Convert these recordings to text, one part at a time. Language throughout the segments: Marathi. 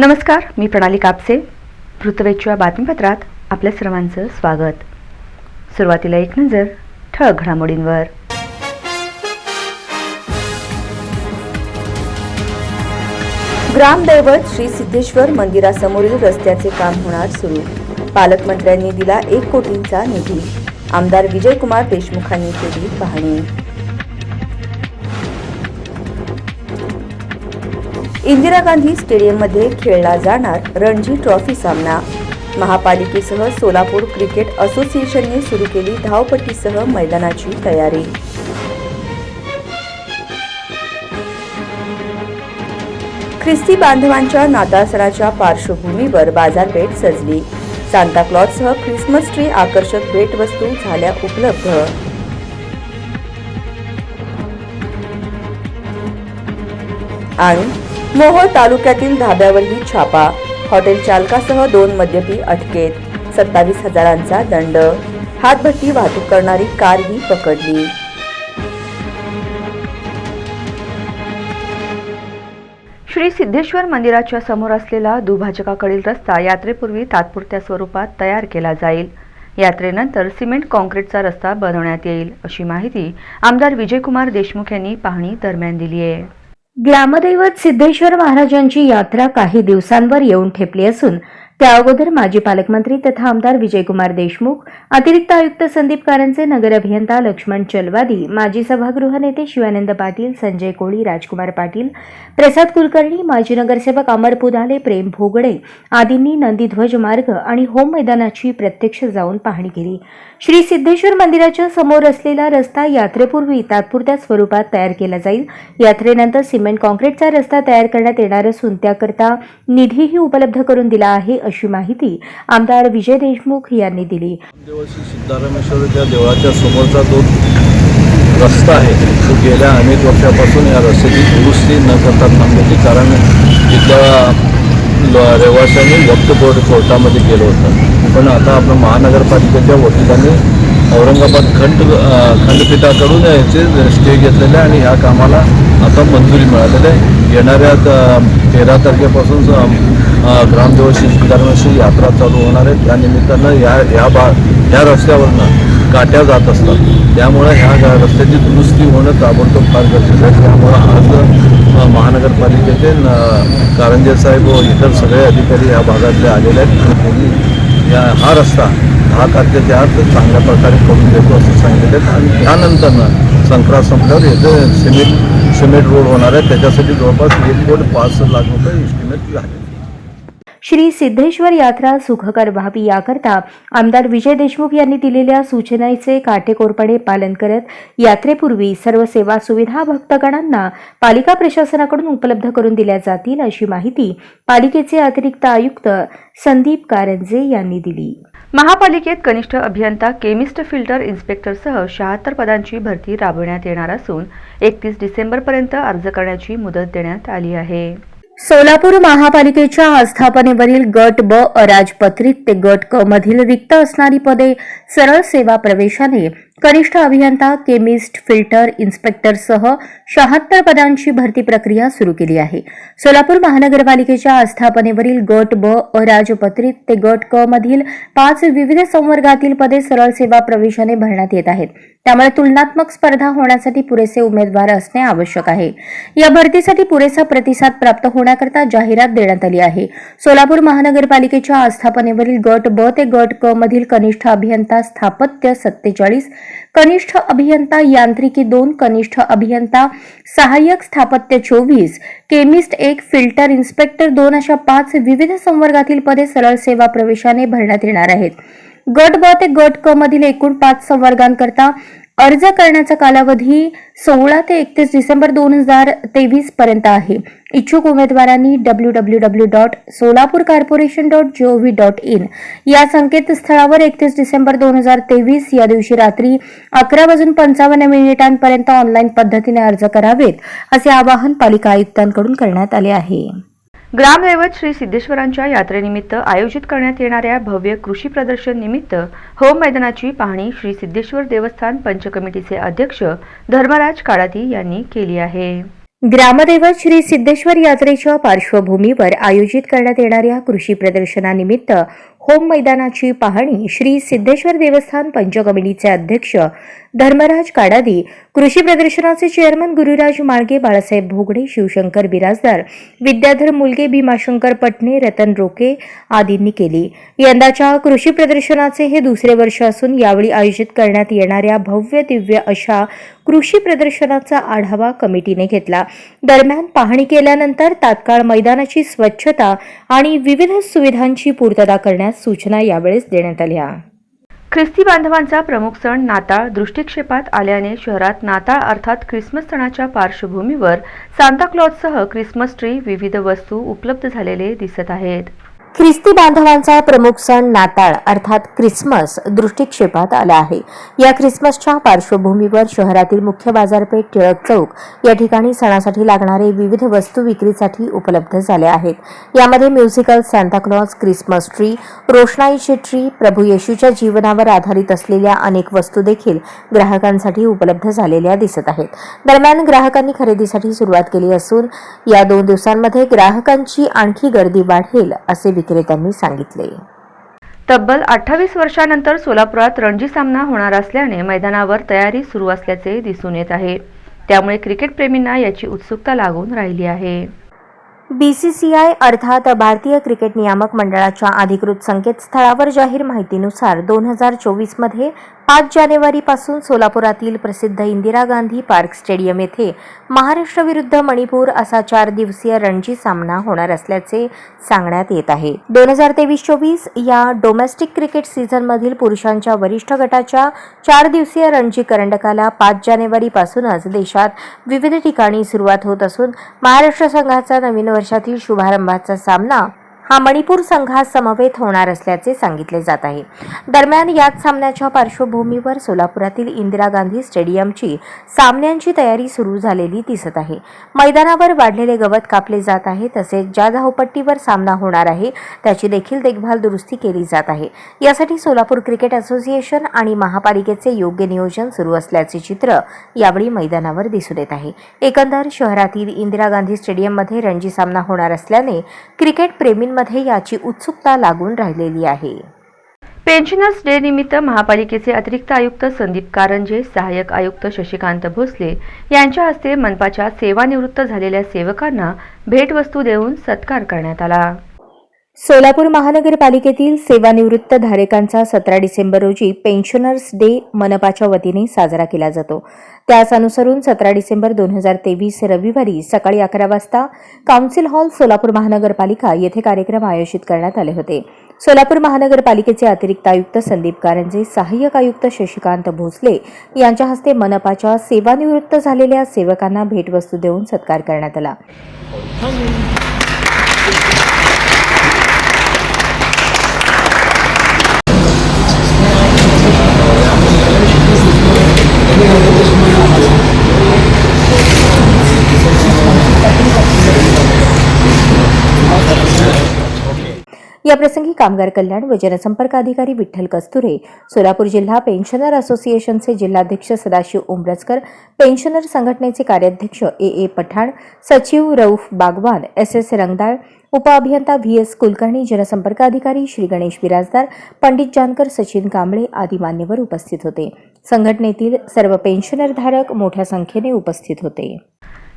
नमस्कार मी प्रणाली कापसे. वृत्तवेच्या बातमीपत्रात आपल्या सर्वांचं स्वागत. सुरुवातीला एक नजर ठळक घडामोडींवर. ग्रामदैवत श्री सिद्धेश्वर मंदिरासमोरील रस्त्याचे काम होणार सुरू. पालकमंत्र्यांनी दिला एक कोटींचा निधी. आमदार विजयकुमार देशमुखांनी केली पाहणी. इंदिरा गांधी स्टेडियममध्ये खेळला जाणार रणजी ट्रॉफी सामना. महापालिकेसह सोलापूर क्रिकेट असोसिएशनने सुरू केली धावपट्टीसह मैदानाची तयारी. ख्रिस्ती बांधवांच्या नाताळसणाच्या पार्श्वभूमीवर बाजारपेठ सजली. सांताक्लॉजसह ख्रिसमस ट्री आकर्षक भेटवस्तू झाल्या उपलब्ध. आणि मोहोळ तालुक्यातील धाब्यावरही छापा हॉटेल चालकासह दोन मद्यपी अटकेत. सत्तावीस हजारांचा दंड. हातभट्टी वाहतूक करणारी कारही पकडली. श्री सिद्धेश्वर मंदिराच्या समोर असलेला दुभाजकाकडील रस्ता यात्रेपूर्वी तात्पुरत्या स्वरूपात तयार केला जाईल. यात्रेनंतर सिमेंट कॉन्क्रीटचा रस्ता बनवण्यात येईल अशी माहिती आमदार विजयकुमार देशमुख यांनी पाहणी दरम्यान दिली आहे ग्रामदैवत सिद्धेश्वर महाराजांची यात्रा काही दिवसांवर येऊन ठेपली असून त्या अगोदर माजी पालकमंत्री तथा आमदार विजयकुमार देशमुख अतिरिक्त आयुक्त संदीप कारंजे नगर अभियंता लक्ष्मण चलवादी माजी सभागृह नेते शिवानंद पाटील संजय कोळी राजकुमार पाटील प्रसाद कुलकर्णी माजी नगरसेवक अमर पुदाले प्रेम भोगडे आदींनी नंदीध्वज मार्ग आणि होम मैदानाची प्रत्यक्ष जाऊन पाहणी केली. श्री सिद्धेश्वर मंदिराच्या समोर असलेला रस्ता यात्रेपूर्वी तात्पुरत्या स्वरूपात तयार केला जाईल. यात्रेनंतर सिमेंट कॉन्क्रीटचा रस्ता तयार करण्यात येणार असून त्याकरता निधीही उपलब्ध करून दिला आहे अशी माहिती आमदार विजय देशमुख यांनी दिली. सिद्धारामेश्वरच्या देवळाच्या समोरचा जो रस्ता आहे तो गेल्या अनेक वर्षापासून या रस्त्याची दुरुस्ती न करता थांबल्याची कारण तिथल्या रहिवाशांनी वक्त बोर्ड कोर्टामध्ये केलं होतं. पण आता आपण महानगरपालिकेच्या वकिलांनी औरंगाबाद खंड खंडपीठाकडून याचे स्टे घेतलेले आहे आणि ह्या कामाला आता मंजुरी मिळालेली आहे. येणाऱ्या तेरा तारखेपासून ग्रामदेवशी सिद्धारामेश्वर यात्रा चालू होणार आहे. त्या निमित्तानं या ह्या बा ह्या रस्त्यावरनं काट्या जात असतात. त्यामुळे ह्या गा- रस्त्याची दुरुस्ती होणं ताबडतोब फार गरजेचं आहे. त्यामुळं आज महानगरपालिकेचे कारंजे साहेब व इतर सगळे अधिकारी या भागातले आलेले आहेत. त्यांनी या हा रस्ता दहा तारखेच्या आत चांगल्या प्रकारे करून देतो असं सांगितलेलं आणि त्यानंतरनं संक्रांत संपल्यावर याचं सिमेंट सिमेंट रोड होणार आहे. त्याच्यासाठी जवळपास एक कोटी पाच लाख रुपये इस्टिमेट आहे श्री सिद्धेश्वर यात्रा सुखकर व्हावी याकरता आमदार विजय देशमुख यांनी दिलेल्या सूचनेचे काटेकोरपणे पालन करत यात्रेपूर्वी सर्व सेवा सुविधा भक्तगणांना पालिका प्रशासनाकडून उपलब्ध करून दिल्या जातील अशी माहिती पालिकेचे अतिरिक्त आयुक्त संदीप कारंजे यांनी दिली. महापालिकेत कनिष्ठ अभियंता केमिस्ट फिल्टर इन्स्पेक्टरसह शहात्तर पदांची भरती राबविण्यात येणार असून एकतीस डिसेंबरपर्यंत अर्ज करण्याची मुदत देण्यात आली आहे. सोलापूर महापालिकेच्या आस्थापनेवरील गट ब अराजपत्रित ते गट क मधील रिक्त असणारी पदे सरळ सेवा प्रवेशाने कनिष्ठ अभियंता केमिस्ट फिल्टर इन्स्पेक्टरसह शहात्तर पदांची भरती प्रक्रिया सुरू केली आहे. सोलापूर महानगरपालिकेच्या आस्थापनेवरील गट ब अराजपत्रित ते गट क मधील पाच विविध संवर्गातील पदे सरळ सेवा प्रवेशाने भरण्यात येत आहेत. त्यामुळे तुलनात्मक स्पर्धा होण्यासाठी पुरेसे उमेदवार असणे आवश्यक आहे. या भरतीसाठी पुरेसा प्रतिसाद प्राप्त होण्याकरता जाहिरात देण्यात आली आहे. सोलापूर महानगरपालिकेच्या आस्थापनेवरील गट ब ते गट क मधील कनिष्ठ अभियंता स्थापत्य सत्तेचाळीस कनिष्ठ अभियंता यांत्रिकी दोन कनिष्ठ अभियंता सहाय्यक स्थापत्य चोवीस केमिस्ट एक फिल्टर इन्स्पेक्टर दोन अशा पाच विविध संवर्गातील पदे सरळ सेवा प्रवेशाने भरण्यात येणार आहेत. गट ब ते गट क मधील एकूण पाच संवर्गांकरता अर्ज करण्याचा कालावधी सोळा ते एकतीस डिसेंबर दोन हजार तेवीस पर्यंत आहे. इच्छुक उमेदवारांनी W W W dot Solapur corporation dot G O V dot in या संकेतस्थळावर एकतीस डिसेंबर दोन हजार तेवीस या दिवशी रात्री अकरा वाजून पंचावन्न मिनिटांपर्यंत ऑनलाईन पद्धतीने अर्ज करावेत असे आवाहन पालिका आयुक्तांकडून करण्यात आले आहे. ग्रामदैवत श्री सिद्धेश्वरांच्या यात्रेनिमित्त आयोजित करण्यात येणाऱ्या भव्य कृषी प्रदर्शन निमित्त होम मैदानाची पाहणी श्री सिद्धेश्वर देवस्थान पंचकमिटीचे अध्यक्ष धर्मराज काळाती यांनी केली आहे. ग्रामदैवत श्री सिद्धेश्वर यात्रेच्या पार्श्वभूमीवर आयोजित करण्यात येणाऱ्या कृषी प्रदर्शनानिमित्त होम मैदानाची पाहणी श्री सिद्धेश्वर देवस्थान पंचकमिटीचे अध्यक्ष धर्मराज काडादी कृषी प्रदर्शनाचे चेअरमन गुरुराज माळगे बाळासाहेब भोगडे शिवशंकर बिराजदार विद्याधर मुलगे भीमाशंकर पटणे रतन रोके आदींनी केली. यंदाच्या कृषी प्रदर्शनाचे हे दुसरे वर्ष असून यावेळी आयोजित करण्यात येणाऱ्या भव्य दिव्य अशा कृषी प्रदर्शनाचा आढावा कमिटीने घेतला. दरम्यान पाहणी केल्यानंतर तात्काळ मैदानाची स्वच्छता आणि विविध सुविधांची पूर्तता करण्यास सूचना यावेळेस देण्यात आल्या. ख्रिस्ती बांधवांचा प्रमुख सण नाताळ दृष्टिक्षेपात आल्याने शहरात नाताळ अर्थात ख्रिसमस सणाच्या पार्श्वभूमीवर सांताक्लॉजसह ख्रिसमस ट्री विविध वस्तू उपलब्ध झालेले दिसत आहेत. ख्रिस्ती बांधवांचा प्रमुख सण नाताळ अर्थात ख्रिसमस दृष्टिक्षेपात आला आहे. या ख्रिसमसच्या पार्श्वभूमीवर शहरातील मुख्य बाजारपेठ टिळक चौक या ठिकाणी सणासाठी लागणारे विविध वस्तू विक्रीसाठी उपलब्ध झाले आहेत. यामध्ये musical Santa Claus Christmas tree रोषणाईची tree प्रभू येशूच्या जीवनावर आधारित असलेल्या अनेक वस्तू देखील ग्राहकांसाठी उपलब्ध झालेल्या दिसत आहेत. दरम्यान ग्राहकांनी खरेदीसाठी सुरुवात केली असून या दोन दिवसांमध्ये ग्राहकांची आणखी गर्दी वाढेल असे विक्रेत्यांनी सांगितले. तब्बल अठ्ठावीस वर्षानंतर सोलापुरात रणजी सामना होणार असल्याने मैदानावर तयारी सुरू असल्याचे दिसून येत आहे. त्यामुळे क्रिकेट प्रेमींना याची उत्सुकता लागून राहिली आहे. बीसीसीआय अर्थात भारतीय क्रिकेट नियामक मंडळाच्या अधिकृत संकेतस्थळावर जाहीर माहितीनुसार दोन हजार चोवीसमध्ये पाच जानेवारीपासून सोलापुरातील प्रसिद्ध इंदिरा गांधी पार्क स्टेडियम येथे महाराष्ट्र विरुद्ध मणिपूर असा चार दिवसीय रणजी सामना होणार असल्याचे सांगण्यात येत आहे. दोन हजार तेवीस चोवीस या डोमेस्टिक क्रिकेट सीझनमधील पुरुषांच्या वरिष्ठ गटाच्या चार दिवसीय रणजी करंडकाला पाच जानेवारीपासूनच देशात विविध ठिकाणी सुरुवात होत असून महाराष्ट्र संघाचा नवीन वर्षातील शुभारंभाचा सामना हा मणिपूर संघात समवेत होणार असल्याचे सांगितले जात आहे. दरम्यान याच सामन्याच्या पार्श्वभूमीवर सोलापुरातील इंदिरा गांधी स्टेडियमची सामन्यांची तयारी सुरू झालेली दिसत आहे. मैदानावर वाढलेले गवत कापले जात आहे तसेच ज्या धावपट्टीवर सामना होणार आहे त्याची देखील देखभाल दुरुस्ती केली जात आहे. यासाठी सोलापूर क्रिकेट असोसिएशन आणि महापालिकेचे योग्य नियोजन सुरू असल्याचे चित्र यावेळी मैदानावर दिसून येत आहे. एकंदर शहरातील इंदिरा गांधी स्टेडियममध्ये रणजी सामना होणार असल्याने क्रिकेट प्रेमींमध्ये याची उत्सुकता लागून राहिलेली आहे. पेन्शनर्स डे निमित्त महापालिकेचे अतिरिक्त आयुक्त संदीप कारंजे सहाय्यक आयुक्त शशिकांत भोसले यांच्या हस्ते मनपाच्या सेवानिवृत्त झालेल्या सेवकांना भेटवस्तू देऊन सत्कार करण्यात आला. सोलापूर महानगरपालिकेतील सेवानिवृत्त धारकांचा सतरा डिसेंबर रोजी पेन्शनर्स डे मनपाच्या वतीने साजरा केला जातो. त्यास अनुसरून सतरा डिसेंबर दोन हजार तेवीस रविवारी सकाळी अकरा वाजता काउन्सिल हॉल सोलापूर महानगरपालिका येथे कार्यक्रम आयोजित करण्यात आले होते. सोलापूर महानगरपालिकेचे अतिरिक्त आयुक्त संदीप कारंजे सहाय्यक आयुक्त शशिकांत भोसले यांच्या हस्ते मनपाच्या सेवानिवृत्त झालेल्या सेवकांना भेटवस्तू देऊन सत्कार करण्यात आला. याप्रसंगी कामगार कल्याण व जनसंपर्क अधिकारी विठ्ठल कस्तुरे सोलापूर जिल्हा पेन्शनर असोसिएशनचे जिल्हाध्यक्ष सदाशिव उमरजकर पेन्शनर संघटनेचे कार्याध्यक्ष ए ए पठाण सचिव रऊफ बागवान एस एस रंगदाळ उपअभियंता व्ही एस कुलकर्णी जनसंपर्क अधिकारी श्री गणेश बिराजदार पंडित जानकर सचिन कांबळे आदी मान्यवर उपस्थित होते. संघटनेतील सर्व पेन्शनरधारक मोठ्या संख्येने उपस्थित होते.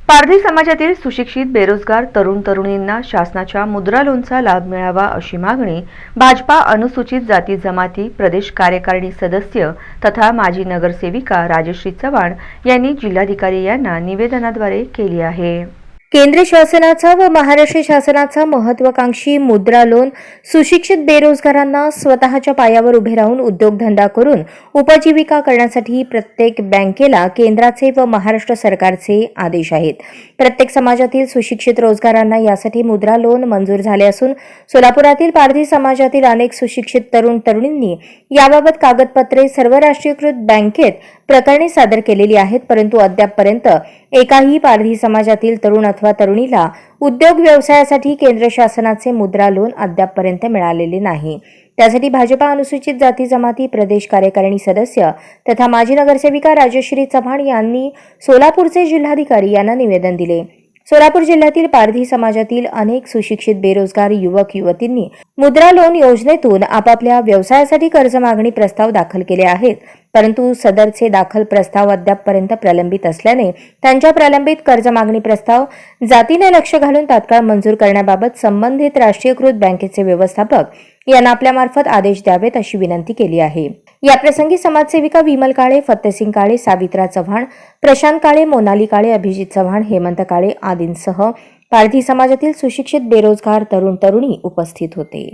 पारधी समाजातील सुशिक्षित बेरोजगार तरुण तरुणींना शासनाच्या मुद्रा लोनचा लाभ मिळावा अशी मागणी भाजपा अनुसूचित जाती जमाती प्रदेश कार्यकारिणी सदस्य तथा माजी नगरसेविका राजश्री चव्हाण यांनी जिल्हाधिकारी यांना निवेदनाद्वारे केली आहे. केंद्र शासनाचा व महाराष्ट्र शासनाचा महत्वाकांक्षी मुद्रा लोन सुशिक्षित बेरोजगारांना स्वतःच्या पायावर उभे राहून उद्योगधंदा करून उपजीविका करण्यासाठी प्रत्येक बँकेला केंद्राचे व महाराष्ट्र सरकारचे आदेश आहेत. प्रत्येक समाजातील सुशिक्षित रोजगारांना यासाठी मुद्रा लोन मंजूर झाले असून सोलापुरातील पारधी समाजातील अनेक सुशिक्षित तरुण तरुणींनी याबाबत कागदपत्रे सर्व राष्ट्रीयकृत बँकेत प्रकरणे सादर केलेली आहेत परंतु अद्यापपर्यंत एकाही पारधी समाजातील तरुण अथवा तरुणीला उद्योग व्यवसायासाठी केंद्र शासनाचे मुद्रा लोन अद्यापपर्यंत मिळालेले नाही. त्यासाठी भाजपा अनुसूचित जाती जमाती प्रदेश कार्यकारिणी सदस्य तथा माजी नगरसेविका राजश्री चव्हाण यांनी सोलापूरचे जिल्हाधिकारी यांना निवेदन दिले. सोलापूर जिल्ह्यातील पारधी समाजातील अनेक सुशिक्षित बेरोजगार युवक युवतींनी मुद्रा लोन योजनेतून आपापल्या व्यवसायासाठी कर्ज मागणी प्रस्ताव दाखल केले आहेत. परंतु सदरचे दाखल प्रस्ताव अद्यापपर्यंत प्रलंबित असल्याने त्यांच्या प्रलंबित कर्ज मागणी प्रस्ताव जातीने लक्ष घालून तात्काळ मंजूर करण्याबाबत संबंधित राष्ट्रीयकृत बँकेचे व्यवस्थापक यांना आपल्यामार्फत आदेश द्यावेत अशी विनंती केली आहे. याप्रसंगी समाजसेविका विमल काळे फत्तेसिंग काळे सावित्रा चव्हाण प्रशांत काळे मोनाली काळे अभिजित चव्हाण हेमंत काळे आदींसह पारधी समाजातील सुशिक्षित बेरोजगार तरुण तरुणी उपस्थित होते.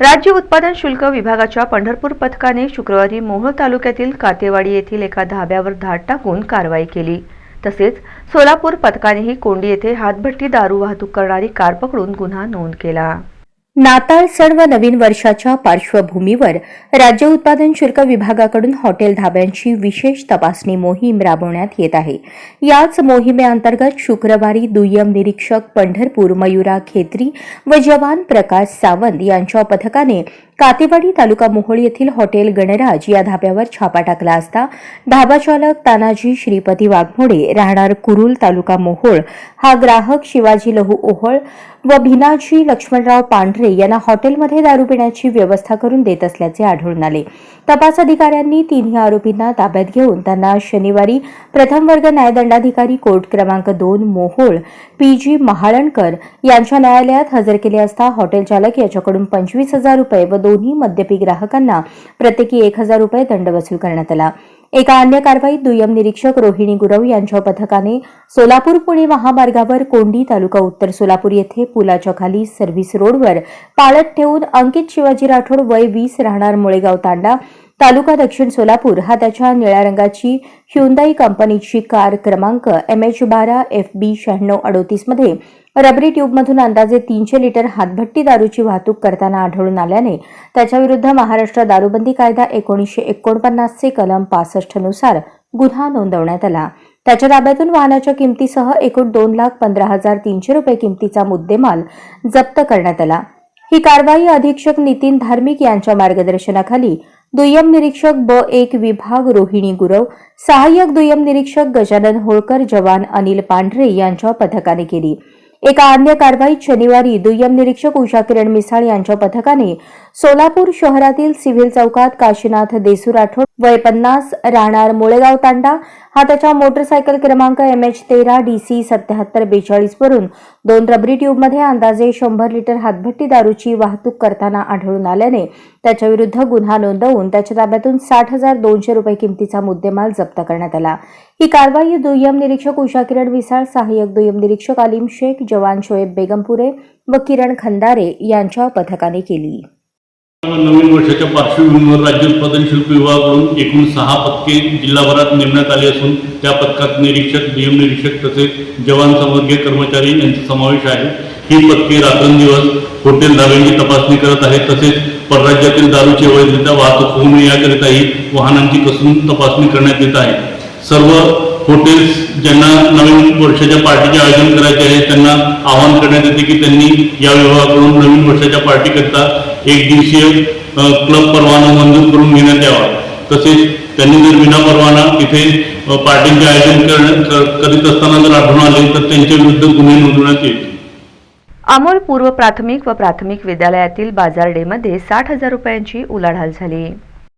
राज्य उत्पादन शुल्क विभागाच्या पंढरपूर पथकाने शुक्रवारी मोहोळ तालुक्यातील कातेवाडी येथील एका धाब्यावर धाड टाकून कारवाई केली. तसेच सोलापूर पथकानेही कोंडी येथे हातभट्टी दारू वाहतूक करणारी कार पकडून गुन्हा नोंद केला. नाताळ सण व नवीन वर्षाच्या पार्श्वभूमीवर राज्य उत्पादन शुल्क विभागाकडून हॉटेल धाब्यांची विशेष तपासणी मोहीम राबवण्यात येत आहे. याच मोहिमेअंतर्गत शुक्रवारी दुय्यम निरीक्षक पंढरपूर मयुरा खेत्री व जवान प्रकाश सावंत यांच्या पथकाने कातेवाडी तालुका मोहोळ येथील हॉटेल गणराज या धाब्यावर छापा टाकला असता धाबा चालक तानाजी श्रीपती वाघमोडे राहणार कुरुल तालुका मोहोळ. हा ग्राहक शिवाजी लहू ओहोळ व भिनाजी लक्ष्मणराव पांढरे यांना हॉटेलमध्ये दारू पिण्याची व्यवस्था करून देत असल्याचे आढळून आले. तपास अधिकाऱ्यांनी तिन्ही आरोपींना ताब्यात घेऊन त्यांना शनिवारी प्रथम वर्ग न्यायदंडाधिकारी कोर्ट क्रमांक दोन मोहोळ पी जी महाळणकर यांच्या न्यायालयात हजर केले असता हॉटेल चालक याच्याकडून पंचवीस हजार रुपये व दोन्ही मद्यपी ग्राहकांना प्रत्येकी एक हजार रुपये दंड वसूल करण्यात आला. एका अन्य कारवाईत दुय्यम निरीक्षक रोहिणी गुरव यांच्या पथकाने सोलापूर पुणे महामार्गावर कोंडी तालुका उत्तर सोलापूर येथे पुलाच्या खाली सर्व्हिस रोडवर पाळत ठेवून अंकित शिवाजी राठोड वय वीस राहणार मुळेगाव तांडा तालुका दक्षिण सोलापूर हा त्याच्या निळ्या रंगाची ह्युंदाई कंपनीची कार क्रमांक एम एच बारा एफ बी शहाण्णव अडोतीसमध्ये रबरी ट्यूबमधून अंदाजे तीनशे लिटर हातभट्टी दारूची वाहतूक करताना आढळून आल्याने त्याच्याविरुद्ध महाराष्ट्र दारूबंदी कायदा एकोणीसशे एकोणपन्नासचे कलम पासष्टनुसार गुन्हा नोंदवण्यात आला. त्याच्या ताब्यातून वाहनाच्या किमतीसह एकूण दोन लाख पंधरा हजार तीनशे रुपये किमतीचा मुद्देमाल जप्त करण्यात आला. ही कारवाई अधीक्षक नितीन धार्मिक यांच्या मार्गदर्शनाखाली दुय्यम निरीक्षक ब. एक. विभाग रोहिणी गुरव सहाय्यक दुय्यम निरीक्षक गजानन होळकर जवान अनिल पांढरे यांच्या पथकाने केली. एका अन्य कारवाईत शनिवारी दुय्यम निरीक्षक उषा किरण मिसाळ यांच्या पथकाने सोलापूर शहरातील सिव्हिल चौकात काशीनाथ देसू राठोड वय पन्नास राहणार मोळेगाव तांडा हा त्याच्या मोटरसायकल क्रमांक एम एच तेरा डीसी सत्याहत्तर बेचाळीस वरून दोन रबरी ट्यूबमध्ये अंदाजे शंभर लिटर हातभट्टी दारूची वाहतूक करताना आढळून आल्याने त्याच्याविरुद्ध गुन्हा नोंदवून त्याच्या ताब्यातून साठ हजार दोनशे रुपये किमतीचा मुद्देमाल जप्त करण्यात आला. ही कारवाई दुय्यम निरीक्षक उषा किरण विसाळ सहाय्यक दुय्यम निरीक्षक आलिम शेख जवान शोएब बेगमपुरे व किरण खंदारे यांच्या पथकाने केली. नवीन वर्षाच्या पार्श्वभूमीवर राज्य उत्पादन शुल्क विभागाकडून एकूण सहा पथके जिल्हाभरात नेमण्यात आली असून त्या पथकात निरीक्षक नियम निरीक्षक तसेच जवान संवर्गीय कर्मचारी यांचा समावेश आहे. ही पथके रात्रंदिवस हॉटेल धाब्यांची तपासणी करत आहेत. तसेच परराज्यातील दारूची अवैधरित्या वाहतूक होऊ नये याकरिताही वाहनांची कसून तपासणी करण्यात येत आहे. सर्व हॉटेल्स ज्यांना नवीन वर्षाच्या पार्टीचे आयोजन करायचे आहे त्यांना आवाहन करण्यात येते की त्यांनी या विभागाकडून नवीन वर्षाच्या पार्टीकरिता एक दिवसीय क्लब परवाना मंजूर करून घेण्यात यावा. तसेच त्यांनी जर विना परवाना तिथे पार्टीचे आयोजन करीत असताना जर आढळून आले तर त्यांच्या विरुद्ध गुन्हे नोंदवण्यात येईल. अमोल पूर्व प्राथमिक व प्राथमिक विद्यालयातील बाजारडेमध्ये साठ हजार रुपयांची उलाढाल झाली.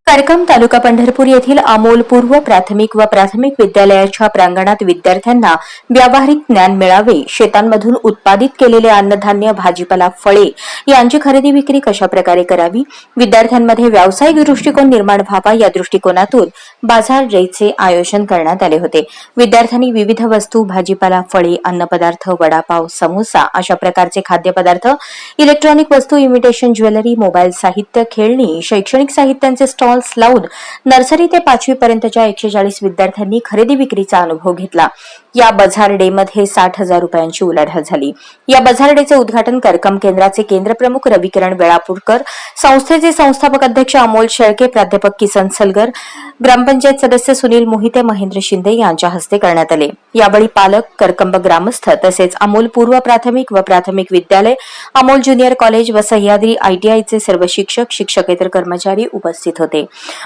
करकम तालुका पंढरपूर येथील अमोल पूर्व प्राथमिक व प्राथमिक विद्यालयाच्या प्रांगणात विद्यार्थ्यांना व्यावहारिक ज्ञान मिळावे शेतांमधून उत्पादित केलेले अन्नधान्य भाजीपाला फळे यांची खरेदी विक्री कशा प्रकारे करावी? विद्यार्थ्यांमध्ये व्यावसायिक दृष्टिकोन निर्माण व्हावा या दृष्टिकोनातून बाजार डेचे आयोजन करण्यात आले होते. विद्यार्थ्यांनी विविध वस्तू भाजीपाला फळे अन्नपदार्थ वडापाव समोसा अशा प्रकारचे खाद्यपदार्थ इलेक्ट्रॉनिक वस्तू इमिटेशन ज्वेलरी मोबाईल साहित्य खेळणी शैक्षणिक साहित्यांचे स्टॉल स्टॉल्स लावून नर्सरी ते पाचवी पर्यंतच्या एकशे चाळीस विद्यार्थ्यांनी खरेदी विक्रीचा अनुभव घेतला. या बझार डे मध्ये साठ हजार रुपयांची उलाढाल झाली. या बझार डेचे उद्घाटन करकम केंद्राचे केंद्रप्रमुख रविकिरण वेळापूरकर संस्थेचे संस्थापक अध्यक्ष अमोल शेळके प्राध्यापक किसन सलगर ग्रामपंचायत सदस्य सुनील मोहिते महेंद्र शिंदे यांच्या हस्ते करण्यात आले. यावेळी पालक करकंब ग्रामस्थ तसेच अमोल पूर्व प्राथमिक व प्राथमिक विद्यालय अमोल ज्युनियर कॉलेज व सह्याद्री आयटीआयचे सर्व शिक्षक शिक्षकेतर कर्मचारी उपस्थित होते.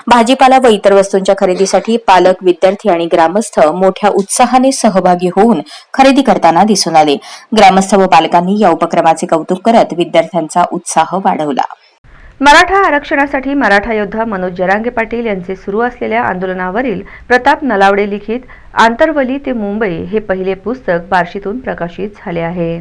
भाजीपाला व इतर वस्तूंच्या खरेदीसाठी पालक विद्यार्थी आणि ग्रामस्थ मोठ्या उत्साहाने सहभागी होऊन खरेदी करताना दिसून आले. ग्रामस्थ व पालकांनी या उपक्रमाचे कौतुक करत विद्यार्थ्यांचा उत्साह वाढवला. मराठा आरक्षणासाठी मराठा योद्धा मनोज जरांगे पाटील यांचे सुरू असलेल्या आंदोलनावरील प्रताप नलावडे लिखित आंतरवली ते मुंबई हे पहिले पुस्तक बार्शीतून प्रकाशित झाले आहे.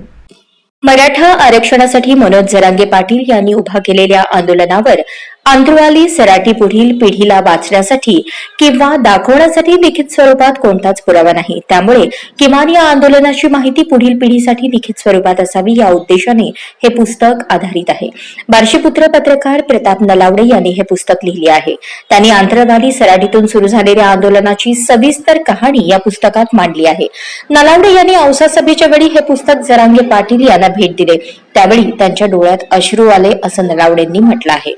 मराठा आरक्षणासाठी मनोज जरांगे पाटील यांनी उभा केलेल्या आंदोलनावर आंध्रवाली सराटी पुढील पिढीला वाचण्यासाठी किंवा दाखवण्यासाठी लिखित स्वरूपात कोणताच पुरावा नाही. त्यामुळे किमान या आंदोलनाची माहिती पुढील पिढीसाठी लिखित स्वरूपात असावी या उद्देशाने हे पुस्तक आधारित आहे. बार्शीपुत्र पत्रकार प्रताप नलावडे यांनी हे पुस्तक लिहिले आहे. त्यांनी आंतरवाली सराटीतून सुरू झालेल्या आंदोलनाची सविस्तर कहाणी या पुस्तकात मांडली आहे. नलावडे यांनी औसा सभेच्या वेळी हे पुस्तक जरांगे पाटील यांना भेट दिले. त्यावेळी त्यांच्या डोळ्यात अश्रू आले असं नलावडेंनी म्हटलं आहे.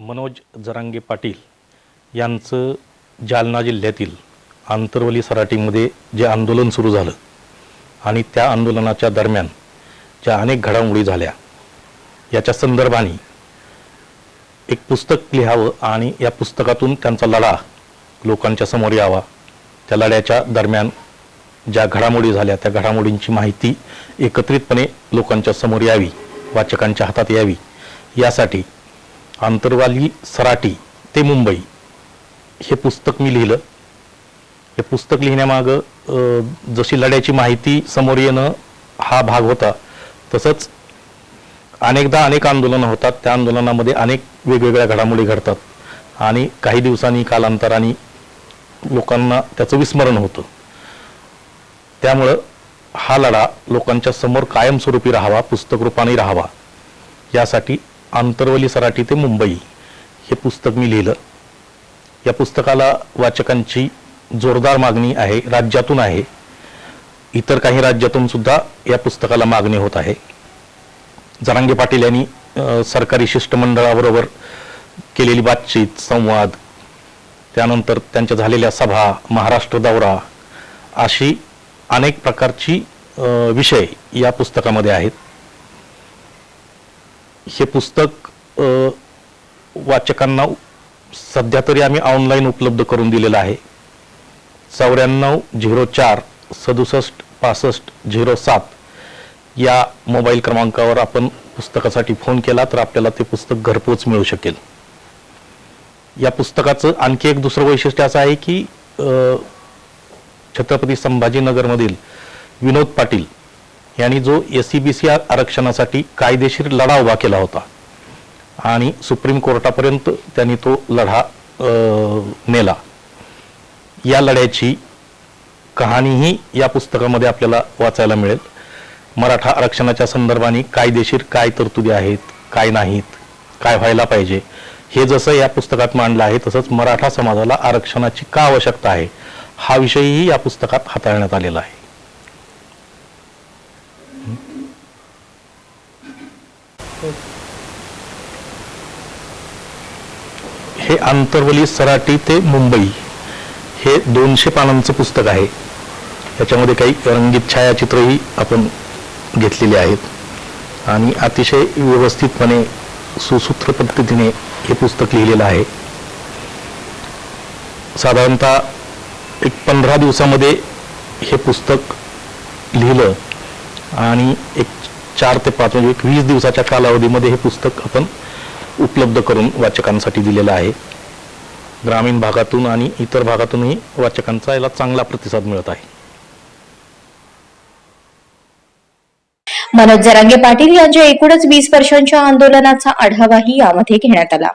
मनोज जरांगे पाटील यांचं जालना जिल्ह्यातील आंतरवली सराटीमध्ये जे आंदोलन सुरू झालं आणि त्या आंदोलनाच्या दरम्यान ज्या अनेक घडामोडी झाल्या याच्या संदर्भाने एक पुस्तक लिहावं आणि या पुस्तकातून त्यांचा लढा लोकांच्या समोर यावा. त्या लढ्याच्या दरम्यान ज्या घडामोडी झाल्या त्या घडामोडींची माहिती एकत्रितपणे लोकांच्या समोर यावी वाचकांच्या हातात यावी यासाठी आंतरवाली सराटी ते मुंबई. हे पुस्तक मी लिहिलं. हे पुस्तक लिहिण्यामागं जशी लढ्याची माहिती समोर येणं हा भाग होता तसंच अनेकदा अनेक आंदोलनं होतात. त्या आंदोलनामध्ये अनेक वेगवेगळ्या घडामोडी घडतात. आणि काही दिवसांनी कालांतराने लोकांना त्याचं विस्मरण होतं. त्यामुळं हा लढा लोकांच्या समोर कायमस्वरूपी राहावा पुस्तक रूपाने राहावा यासाठी आंतरवली सराटी ते मुंबई हे पुस्तक मी लिहिलं. या पुस्तकाला वाचकांची जोरदार मागणी आहे राज्यातून आहे. इतर काही राज्यातून सुद्धा या पुस्तकाला मागणी होत आहे. जरांगे पाटील यांनी सरकारी शिष्टमंडळाबरोबर केलेली बातचीत संवाद त्यानंतर त्यांच्या झालेल्या सभा महाराष्ट्र दौरा अशी अनेक प्रकारची विषय या पुस्तकामध्ये आहेत. हे पुस्तक वाचकांना सध्या तरी आम्ही ऑनलाईन उपलब्ध करून दिलेलं आहे. चौऱ्याण्णव झिरो चार सदुसष्ट पासष्ट झिरो सात या मोबाईल क्रमांकावर आपण पुस्तकासाठी फोन केला तर आपल्याला ते पुस्तक घरपोच मिळू शकेल. या पुस्तकाचं आणखी एक दुसरं वैशिष्ट्य असं आहे की छत्रपती संभाजीनगरमधील विनोद पाटील यांनी जो एस सी बी सी आरक्षणासाठी कायदेशीर लढा उभा केला होता. आणि सुप्रीम कोर्टापर्यंत त्यांनी तो लढा नेला. या लढ्याची कहाणीही या पुस्तकामध्ये आपल्याला वाचायला मिळेल. मराठा आरक्षणाच्या संदर्भाने कायदेशीर काय तरतुदी आहेत काय नाहीत काय व्हायला पाहिजे हे जसं या पुस्तकात मांडलं आहे तसंच मराठा समाजाला आरक्षणाची का आवश्यकता आहे हा विषयही या पुस्तकात हाताळण्यात आलेला आहे. हे आंतरवली सराटी ते मुंबई हे दोनशे पानांचं पुस्तक आहे. याच्यामध्ये काही रंगीत छायाचित्रही आपण घेतलेली आहेत. आणि अतिशय व्यवस्थितपणे सुसूत्र पद्धतीने हे पुस्तक लिहिलेलं आहे. साधारणतः एक पंधरा दिवसामध्ये हे पुस्तक लिहिलं आणि एक चार ते पाच म्हणजे एक वीस दिवसाच्या कालावधीमध्ये हे पुस्तक आपण उपलब्ध करून वाचकांसाठी दिलेलं आहे. ग्रामीण भागातून आणि इतर भागातूनही वाचकांचा याला चांगला प्रतिसाद मिळत आहे. मनोज जरांगे पाटील यांच्या एकूणच वीस वर्षांच्या आंदोलनाचा आढावाही यामध्ये घेण्यात आला.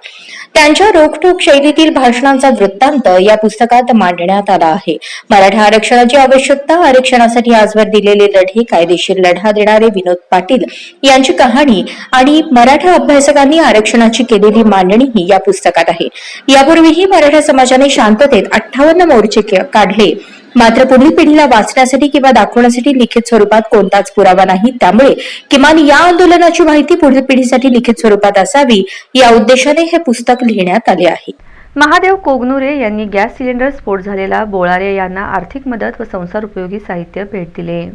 त्यांच्या रोखठोक शैलीतील भाषणांचा वृत्तांत या पुस्तकात मांडण्यात आला आहे. मराठा आरक्षणाची आवश्यकता आरक्षणासाठी आजवर दिलेले लढे कायदेशीर लढा देणारे विनोद पाटील यांची कहाणी आणि मराठा अभ्यासकांनी आरक्षणाची केलेली मांडणीही या पुस्तकात आहे. यापूर्वीही मराठा समाजाने शांततेत अठ्ठावन्न मोर्चे के- काढले. मात्र पुढील पिढीला वाचण्यासाठी किंवा दाखवण्यासाठी लिखित स्वरूपात कोणताच पुरावा नाही. त्यामुळे किमान या आंदोलनाची माहिती पुढील पिढीसाठी लिखित स्वरूपात असावी या उद्देशाने हे पुस्तक लिहिण्यात आले आहे. महादेव कोगनुरे यांनी गॅस सिलेंडर स्फोट झालेला बोळारे यांना आर्थिक मदत व संसार उपयोगी साहित्य भेट दिले.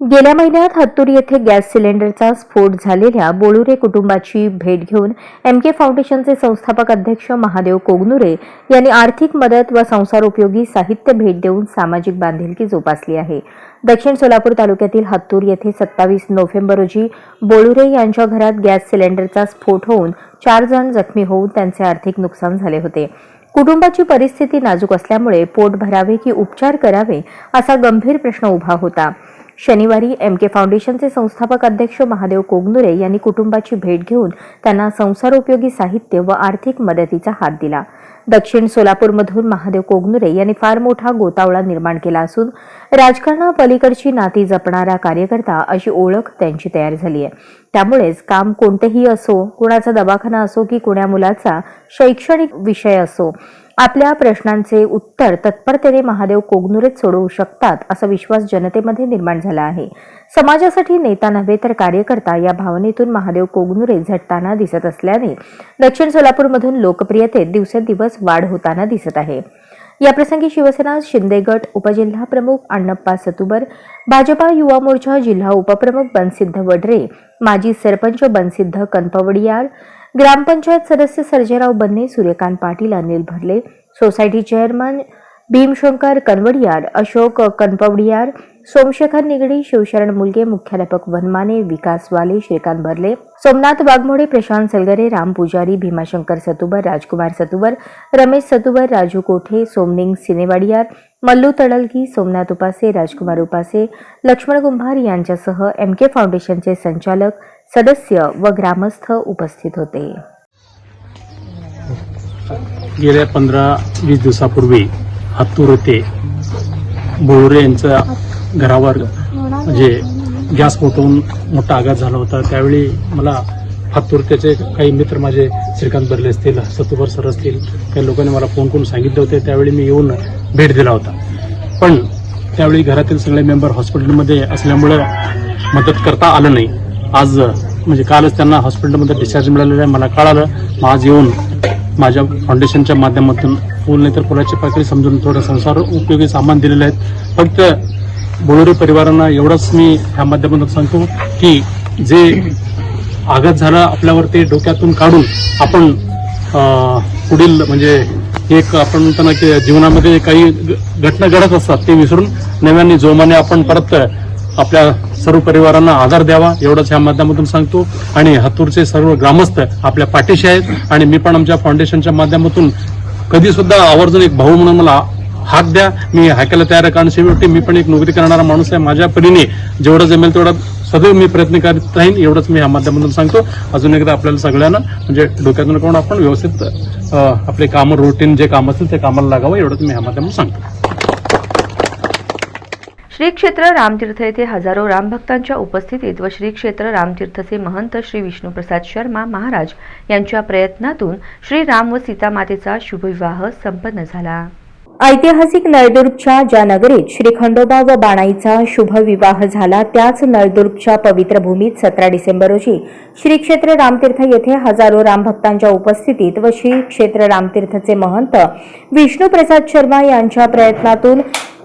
गेल्या महिन्यात हत्तूर येथे गॅस सिलेंडरचा स्फोट झालेल्या बोळुरे कुटुंबाची भेट घेऊन एम के फाउंडेशनचे संस्थापक अध्यक्ष महादेव कोगनुरे यांनी आर्थिक मदत व संसारोपयोगी साहित्य भेट देऊन सामाजिक बांधिलकी जोपासली आहे. दक्षिण सोलापूर तालुक्यातील हत्तूर येथे सत्तावीस नोव्हेंबर रोजी बोळुरे यांच्या घरात गॅस सिलेंडरचा स्फोट होऊन चार जण जखमी होऊन त्यांचे आर्थिक नुकसान झाले होते. कुटुंबाची परिस्थिती नाजूक असल्यामुळे पोट भरावे की उपचार करावे असा गंभीर प्रश्न उभा होता. शनिवारी एम के फाउंडेशनचे संस्थापक अध्यक्ष महादेव कोगनुरे यांनी कुटुंबाची भेट घेऊन त्यांना संसारोपयोगी साहित्य व आर्थिक मदतीचा हात दिला. दक्षिण सोलापूरमधून महादेव कोगनुरे यांनी फार मोठा गोतावळा निर्माण केला असून राजकारणापलीकडची नाती जपणारा कार्यकर्ता अशी ओळख त्यांची तयार झाली आहे. त्यामुळेच काम कोणतेही असो कुणाचा दवाखाना असो की कुण्या मुलाचा शैक्षणिक विषय असो आपल्या प्रश्नांचे उत्तर तत्परतेने महादेव कोगनुरेच सोडवू शकतात असा विश्वास जनतेमध्ये निर्माण झाला आहे. समाजासाठी नेता नव्हे तर कार्यकर्ता या भावनेतून महादेव कोगनुरे झटताना दिसत असल्याने दक्षिण सोलापूरमधून लोकप्रियतेत दिवसेंदिवस वाढ होताना दिसत आहे. याप्रसंगी शिवसेना शिंदे गट उपजिल्हा प्रमुख अण्णप्पा सतुबर भाजपा युवा मोर्चा जिल्हा उपप्रमुख बनसिद्ध वडरे माजी सरपंच बनसिद्ध कनपवडियार ग्रामपंचायत सदस्य सर्जेराव बन्ने सूर्यकांत पाटील अनिल भरले सोसायटी चेअरमन भीमशंकर कनवडियार अशोक कनपवडियार सोमशेखर निगडी शिवशरण मुलगे मुख्याध्यापक वनमाने विकास वाले श्रीकांत भरले सोमनाथ वाघमोडे प्रशांत सलगरे राम पुजारी भीमाशंकर सतुबर राजकुमार सतुबर रमेश सतुबर राजू कोठे सोमनिंग सिनेवाडियार मल्लू तडलगी सोमनाथ उपासे राजकुमार उपासे लक्ष्मण कुंभार यांच्यासह एम के फाउंडेशनचे संचालक सदस्य व ग्रामस्थ उपस्थित होते. गेल्या पंधरा वीस दिवसापूर्वी हातूर येथे बोळुरे यांच्या घरावर म्हणजे गॅस पोटवून मोठा आघात झाला होता. त्यावेळी मला हातूर त्याचे काही मित्र माझे श्रीकांत बर्ले असतील सतुभर सर असतील काही लोकांनी मला फोन करून सांगितले होते. त्यावेळी मी येऊन भेट दिला होता. पण त्यावेळी घरातील सगळे मेंबर हॉस्पिटलमध्ये असल्यामुळं मदत करता आलं नाही. आज म्हणजे कालच त्यांना हॉस्पिटलमध्ये डिस्चार्ज मिळालेला आहे. मला कळालं मग आज येऊन माझ्या फाउंडेशनच्या माध्यमातून फुल नाही तर फुलाची पाकळी समजून थोडं संसार उपयोगी सामान दिलेलं आहेत फक्त बोलोरी परिवारांना एवढंच मी ह्या माध्यमातून सांगतो की जे आघात झाला आपल्यावर ते डोक्यातून काढून आपण पुढील म्हणजे एक आपण म्हणतो ना की जीवनामध्ये काही घटना घडत असतात ते विसरून नव्याने जोमाने आपण परत आपल्या सर्व परिवारांना आधार द्यावा एवढंच ह्या माध्यमातून सांगतो. आणि हातूरचे सर्व ग्रामस्थ आपल्या पाठीशी आहेत. आणि मी पण आमच्या फाउंडेशनच्या माध्यमातून कधी सुद्धा आवर्जून एक भाऊ म्हणून मला हात द्या. मी हाकायला तयार आहे कारण शेवटी मी पण एक नोकरी करणारा माणूस आहे. माझ्या परीने जेवढं जमेल तेवढं सदैव मी प्रयत्न करीत राहीन एवढंच मी ह्या माध्यमातून सांगतो. अजून एकदा आपल्याला सगळ्यांना म्हणजे डोक्यातून करून आपण व्यवस्थित आपले कामं रुटीन जे काम असेल ते कामाला लागावं एवढंच मी ह्या माध्यमातून सांगतो. श्री क्षेत्र रामतीर्थ येथे हजारो रामभक्तांच्या उपस्थितीत व श्री क्षेत्र रामतीर्थचे महंत श्री विष्णुप्रसाद शर्मा महाराज यांच्या प्रयत्नातून श्री राम व सीता मातेचा शुभविवाह संपन्न झाला. ऐतिहासिक नळदुर्गच्या ज्या नगरीत श्री खंडोबा व बाणाईचा शुभ विवाह झाला त्याच नळदुर्गच्या पवित्र भूमीत सतरा डिसेंबर रोजी श्री क्षेत्र रामतीर्थ येथे हजारो रामभक्तांच्या उपस्थितीत व श्री क्षेत्र रामतीर्थचे महंत विष्णुप्रसाद शर्मा यांच्या प्रयत्नातून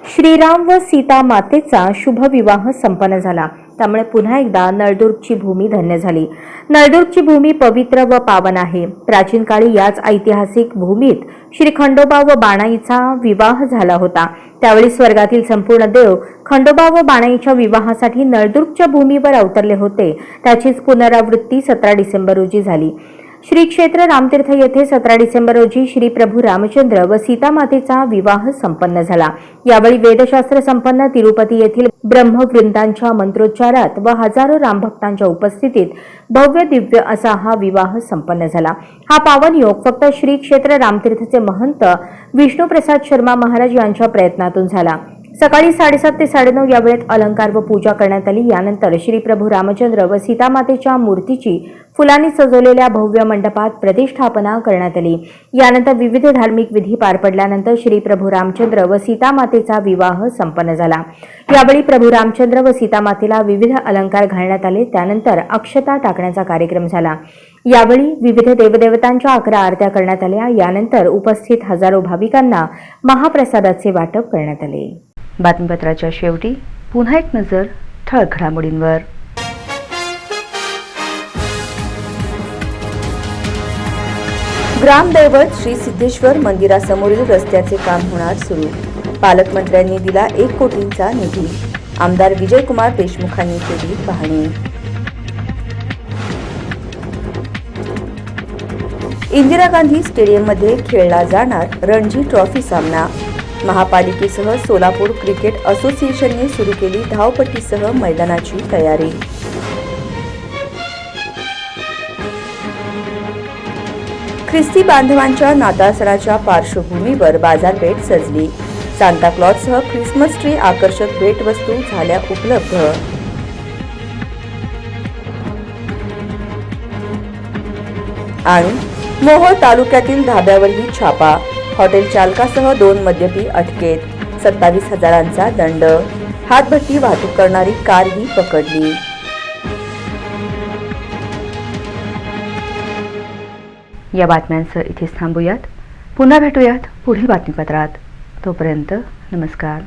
श्रीराम व सीता मातेचा शुभ विवाह संपन्न झाला. त्यामुळे पुन्हा एकदा नळदुर्गची भूमी धन्य झाली. नळदुर्गची भूमी पवित्र व पावन आहे. प्राचीन काळी याच ऐतिहासिक भूमीत श्री खंडोबा व बाणाईचा विवाह झाला होता. त्यावेळी स्वर्गातील संपूर्ण देव खंडोबा व बाणाईच्या विवाहासाठी नळदुर्गच्या भूमीवर अवतरले होते. त्याचीच पुनरावृत्ती सतरा डिसेंबर रोजी झाली. श्री क्षेत्र रामतीर्थ येथे सतरा डिसेंबर रोजी श्री प्रभू रामचंद्र व सीतामातेचा विवाह संपन्न झाला. यावेळी वेदशास्त्र संपन्न तिरुपती येथील ब्रह्मवृंदांच्या मंत्रोच्चारात व हजारो रामभक्तांच्या उपस्थितीत भव्य दिव्य असा हा विवाह संपन्न झाला. हा पावन योग फक्त श्री क्षेत्र रामतीर्थचे महंत विष्णुप्रसाद शर्मा महाराज यांच्या प्रयत्नातून झाला. सकाळी साडेसात ते साडेनऊ या वेळेत अलंकार व पूजा करण्यात आली. यानंतर श्री प्रभू रामचंद्र व सीतामातेच्या मूर्तीची फुलांनी सजवलेल्या भव्य मंडपात प्रतिष्ठापना करण्यात आली. यानंतर विविध धार्मिक विधी पार पडल्यानंतर श्री प्रभू रामचंद्र व सीतामातेचा विवाह संपन्न झाला. यावेळी प्रभू रामचंद्र व सीतामातेला विविध अलंकार घालण्यात आले. त्यानंतर अक्षता टाकण्याचा कार्यक्रम झाला. यावेळी विविध देवदेवतांच्या अकरा आरत्या करण्यात आल्या. यानंतर उपस्थित हजारो भाविकांना महाप्रसादाचे वाटप करण्यात आले. बातमीपत्राच्या शेवटी पुन्हा एक नजर ठळक घडामोडींवर. ग्रामदैवत श्री सिद्धेश्वर मंदिरासमोरील रस्त्याचे काम होणार सुरू. पालकमंत्र्यांनी दिला एक कोटींचा निधी. आमदार विजयकुमार देशमुखांनी केली पाहणी. इंदिरा गांधी स्टेडियममध्ये खेळला जाणार रणजी ट्रॉफी सामना. महापालिकेसह सोलापूर क्रिकेट असोसिएशनने सुरू केली धावपट्टीसह मैदानाची तयारी. ख्रिस्ती बांधवांच्या नाताळ सणाच्या पार्श्वभूमीवर बाजारपेठ सजली. सांताक्लॉजसह ख्रिसमस ट्री आकर्षक भेटवस्तू झाल्या उपलब्ध. आणि मोहोळ तालुक्यातील धाब्यावरही छापा. हॉटेल चालकासह दोन मद्यपी अटकेत. सत्तावीस हजारांचा दंड. हातभट्टी वाहतूक करणारी कारही पकडली. या बातम्यांसह इथेच थांबूयात. पुन्हा भेटूयात पुढील बातमीपत्रात. तोपर्यंत नमस्कार.